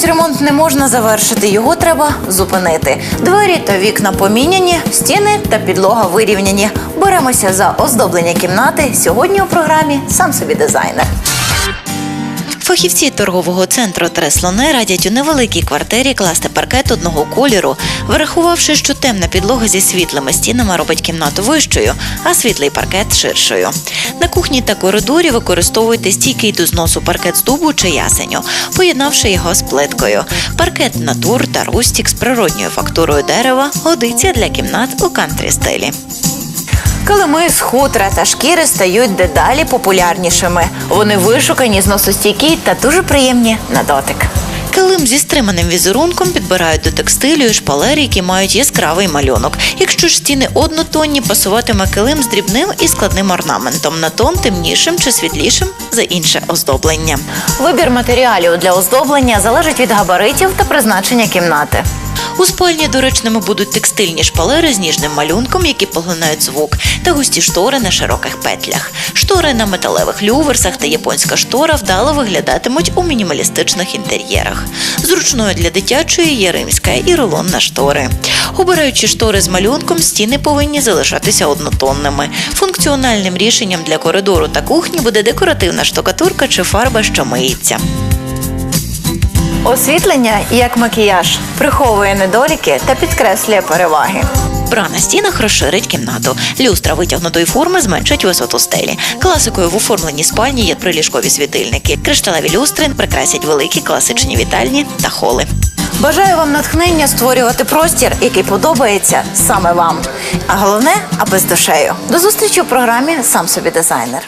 Кажуть, ремонт не можна завершити, його треба зупинити. Двері та вікна поміняні, стіни та підлога вирівняні. Беремося за оздоблення кімнати. Сьогодні у програмі сам собі дизайнер. Фахівці торгового центру Треслоне радять у невеликій квартирі класти паркет одного кольору, врахувавши, що темна підлога зі світлими стінами робить кімнату вищою, а світлий паркет ширшою. На кухні та коридорі використовуйте стійкий до зносу паркет з дубу чи ясеню, поєднавши його з плиткою. Паркет натур та рустік з природньою фактурою дерева годиться для кімнат у кантрі стилі. Килими з хутра та шкіри стають дедалі популярнішими. Вони вишукані, зносостійкі та дуже приємні на дотик. Килим зі стриманим візерунком підбирають до текстилю і шпалер, які мають яскравий малюнок. Якщо ж стіни однотонні, пасуватиме килим з дрібним і складним орнаментом на тон темнішим чи світлішим за інше оздоблення. Вибір матеріалів для оздоблення залежить від габаритів та призначення кімнати. У спальні доречними будуть текстильні шпалери з ніжним малюнком, які поглинають звук, та густі штори на широких петлях. Штори на металевих люверсах та японська штора вдало виглядатимуть у мінімалістичних інтер'єрах. Зручною для дитячої є римська і рулонна штори. Обираючи штори з малюнком, стіни повинні залишатися однотонними. Функціональним рішенням для коридору та кухні буде декоративна штукатурка чи фарба, що миється. Освітлення, як макіяж, приховує недоліки та підкреслює переваги. Бра на стінах розширить кімнату. Люстра витягнутої форми зменшить висоту стелі. Класикою в оформленні спальні є приліжкові світильники. Кришталеві люстри прикрасять великі класичні вітальні та холи. Бажаю вам натхнення створювати простір, який подобається саме вам. А головне, аби з душею. До зустрічі у програмі Сам собі дизайнер.